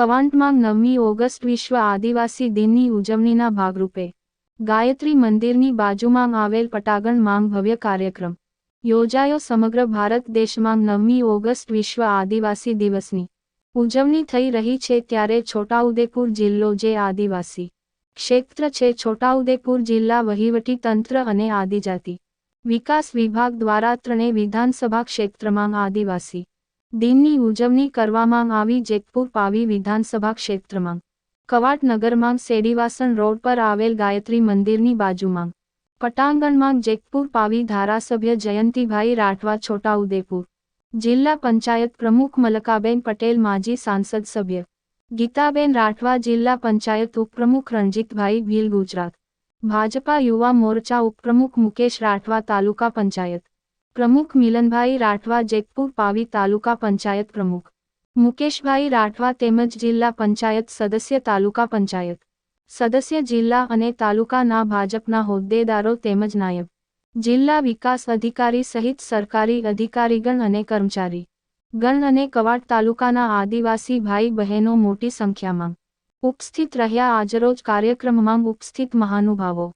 કવાંટમાં નવમી ઓગસ્ટ વિશ્વ આદિવાસી દિનની ઉજવણીના ભાગરૂપે ગાયત્રી મંદિરની બાજુમાં આવેલ પટાગણ માંગ ભવ્ય કાર્યક્રમ યોજાયો સમગ્ર ભારત દેશમાં નવમી ઓગસ્ટ વિશ્વ આદિવાસી દિવસની ઉજવણી થઈ રહી છે ત્યારે છોટાઉદેપુર જિલ્લો જે આદિવાસી ક્ષેત્ર છે છોટાઉદેપુર જિલ્લા વહીવટી તંત્ર અને આદિજાતિ વિકાસ વિભાગ દ્વારા ત્રણેય વિધાનસભા ક્ષેત્રમાં આદિવાસી દિનની ઉજવણી કરવામાં આવી જેતપુર પાવી વિધાનસભા ક્ષેત્રમાં. કવાટ નગરમાં સેડીવાસણ રોડ પર આવેલ ગાયત્રી મંદિરની બાજુમાં. પટાંગણમાં જેતપુર પાવી ધારાસભ્ય જયંતિભાઈ રાઠવા છોટાઉદેપુર. જિલ્લા પંચાયત પ્રમુખ મલકાબેન પટેલ માજી સાંસદ સભ્ય. ગીતાબેન રાઠવા જિલ્લા પંચાયત ઉપપ્રમુખ રણજીતભાઈ ભીલ ગુજરાત. ભાજપા યુવા મોરચા ઉપપ્રમુખ મુકેશ રાઠવા તાલુકા પંચાયત. પ્રમુખ મિલનભાઈ રાઠવા, જેતપુર પાવી તાલુકા પંચાયત પ્રમુખ. મુકેશભાઈ રાઠવા તેમજ જિલ્લા પંચાયત સદસ્ય, તાલુકા પંચાયત સદસ્ય, જિલ્લા અને તાલુકાના ભાજપના હોદ્દેદારો તેમજ નાયબ જિલ્લા વિકાસ અધિકારી સહિત સરકારી અધિકારીગણ અને કર્મચારી ગણ અને કવાડ તાલુકાના આદિવાસી ભાઈ બહેનો મોટી સંખ્યામાં ઉપસ્થિત રહ્યા. આજરોજ કાર્યક્રમમાં ઉપસ્થિત મહાનુભાવો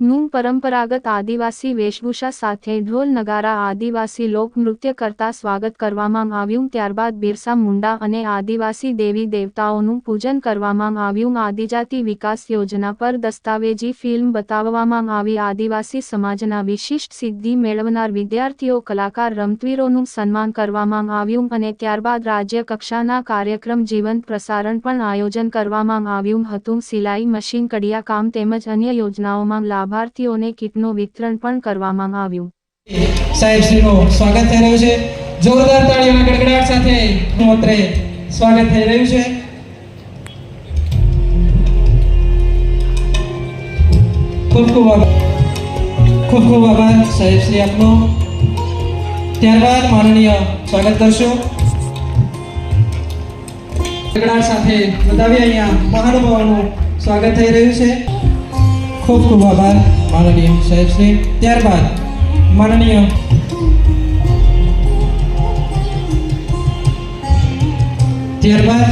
નું પરંપરાગત આદિવાસી વેશભૂષા સાથે ઢોલ નગારા આદિવાસી લોકનૃત્ય કરતા સ્વાગત કરવામાં આવ્યું. ત્યારબાદ બિરસા મુંડા અને આદિવાસી દેવી દેવતાઓનું પૂજન કરવામાં આવ્યું. આદિજાતિ વિકાસ યોજના પર દસ્તાવેજી ફિલ્મ બતાવવામાં આવી. આદિવાસી સમાજના વિશિષ્ટ સિદ્ધિ મેળવનાર વિદ્યાર્થીઓ, કલાકાર, રમતવીરોનું સન્માન કરવામાં આવ્યું અને ત્યારબાદ રાજ્ય કક્ષાના કાર્યક્રમ જીવંત પ્રસારણ પણ આયોજન કરવામાં આવ્યું હતું. સિલાઈ, મશીન કડિયાકામ તેમજ અન્ય યોજનાઓમાં લાભાર્થીઓને કીટનું વિતરણ પણ કરવામાં આવ્યું. સાહેબ શ્રીનું સ્વાગત થઈ રહ્યું છે. જોરદાર તાળીઓના ગડગડાટ સાથે મોત્રે સ્વાગત થઈ રહ્યું છે. ખૂબ ખૂબ ખૂબ ખૂબ આભાર, સાહેબ શ્રી આપનો. ત્યારબાદ માનનીય સ્વાગત કરશું. સાથે બધા અહીંયા મહાનુભાવોનું સ્વાગત થઈ રહ્યું છે. ખૂબ ખૂબ આભાર માનનીય સાહેબ શ્રી. ત્યારબાદ માનનીય ત્યારબાદ